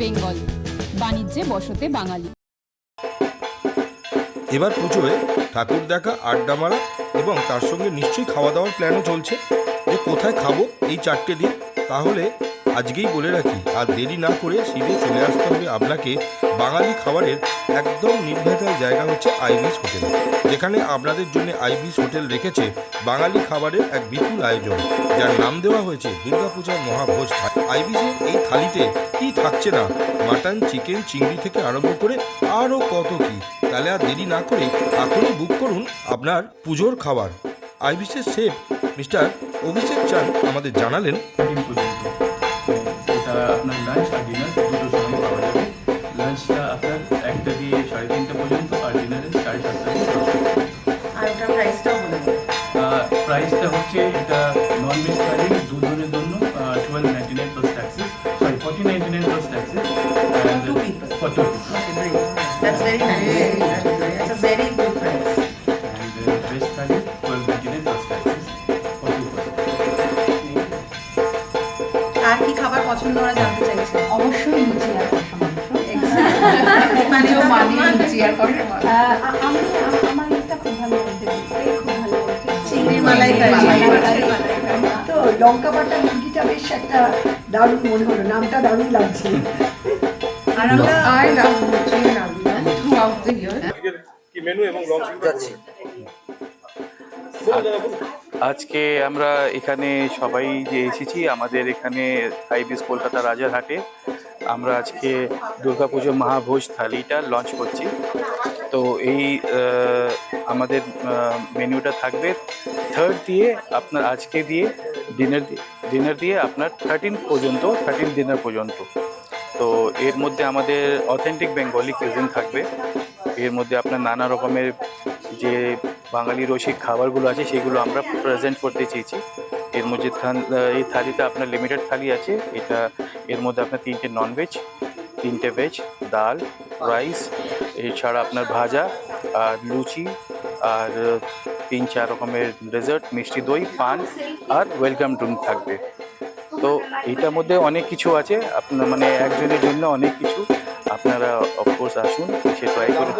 বেঙ্গল বাণিজ্যে বসতে বাঙালি। এবার পুজোয় ঠাকুর দেখা, আড্ডা মারা এবং তার সঙ্গে নিশ্চয়ই খাওয়া দাওয়ার প্ল্যানও চলছে। যে কোথায় খাব এই চারটে দিন, তাহলে আজকেই বলে রাখি, আর দেরি না করে সিধে চলে আসতে হবে আপনাকে। বাঙালি খাবারের একদম নির্ভেজাল জায়গা হচ্ছে আইবিস হোটেল, যেখানে আপনাদের জন্য আইবিস হোটেল রেখেছে বাঙালি খাবারের এক বিপুল আয়োজন, যার নাম দেওয়া হয়েছে দুর্গাপূজার মহাভোজ আইবিসের এই থালিতে কি থাকছে না? মাটন, চিকেন, চিংড়ি থেকে আরম্ভ করে আরও কত কি? তাহলে আর দেরি না করে এখনই বুক করুন আপনার পুজোর খাবার। আইবিসের শেফ মিস্টার অভিষেক চান আমাদের জানালেন। আপনার লাঞ্চ আর ডিনার দুটো সময় পাওয়া যাবে। লাঞ্চটা আপনার একটা দিয়ে সাড়ে তিনটে পর্যন্ত আর ডিনারে সাড়ে সাতটা আর ওটার প্রাইসটাও বলে প্রাইসটা হচ্ছে এটা নন ভেজ থালি দুজনের জন্য twelve ninety nine plus taxes sorry forty ninety nine plus আর কি খাবার পছন্দ ওরা জানতে চাইছে? অবশ্যই লুচি আর কষা মাংস। মানে মানে লুচি আর কষা মাংস। আমি আমার এটা খুব ভালো বলতে খুব ভালো বলতে চিংড়ি মালাইকারি। মালাইকারি। তো লঙ্কা বাটা মুরগিটা বেশ একটা দারুণ মনে হলো। নামটা দারুণ লাগছে। আর আমরা I love luchi throughout the year কি মেনু এবং যাচ্ছি। আজকে আমরা এখানে সবাই যে এসেছি, আমাদের এখানে আইবিস কলকাতা রাজারহাটে আমরা আজকে দুর্গাপুজো মহাভোজ থালিটা লঞ্চ করছি। তো এই আমাদের মেনুটা থাকবে থার্ড দিয়ে আপনার আজকে দিয়ে ডিনার ডিনার দিয়ে আপনার থার্টিন পর্যন্ত থার্টিন ডিনার পর্যন্ত। তো এর মধ্যে আমাদের অথেন্টিক বেঙ্গলি কিউজিন থাকবে। এর মধ্যে আপনার নানা রকমের যে বাঙালি রসিক খাবারগুলো আছে, সেগুলো আমরা প্রেজেন্ট করতে চেয়েছি। এর মধ্যে এই থালিতে আপনার লিমিটেড থালি আছে। এটা, এর মধ্যে আপনার তিনটে ননভেজ তিনটে ভেজ ডাল রাইস এছাড়া আপনার ভাজা, আর লুচি, আর তিন, চার রকমের ডেজার্ট মিষ্টি দই, পান, আর ওয়েলকাম ড্রিঙ্ক থাকবে। তো এটার মধ্যে অনেক কিছু আছে। আপনার মানে একজনের জন্য অনেক কিছু। আপনারা অফকোর্স আসুন সে ট্রাই করুন।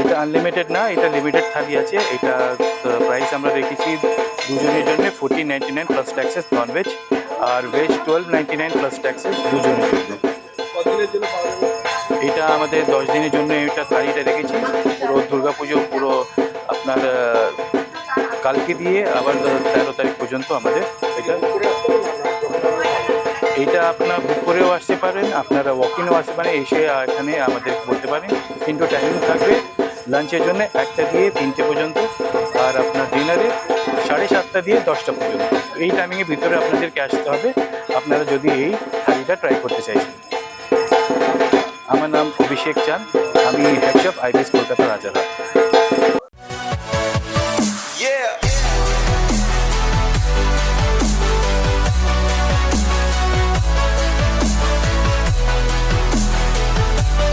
এটা আনলিমিটেড না এটা লিমিটেড থালি আছে। এটা প্রাইস আমরা রেখেছি দুজনের জন্য fourteen ninety nine plus taxes nonveg আর veg twelve ninety nine plus taxes দুজনের জন্য। এটা আমাদের দশ দিনের জন্য এটা থালিটা রেখেছি। পুরো দুর্গাপুজো পুরো আপনার কালকে দিয়ে আবার তেরো তারিখ পর্যন্ত আমাদের এটা এটা আপনার বুক করেও আসতে পারেন। আপনারা ওয়াকিংও আসতে পারেন। এসে এখানে আমাদের বলতে পারেন কিন্তু টাইমিং থাকবে। লাঞ্চের জন্য একটা দিয়ে তিনটে পর্যন্ত আর আপনার ডিনারে সাড়ে সাতটা দিয়ে দশটা পর্যন্ত। এই টাইমিংয়ের ভিতরে আপনাদেরকে আসতে হবে। আপনারা যদি এই থালিটা ট্রাই করতে চাইছেন। আমার নাম অভিষেক চান আমি head of IBS Kolkata Rajarhat.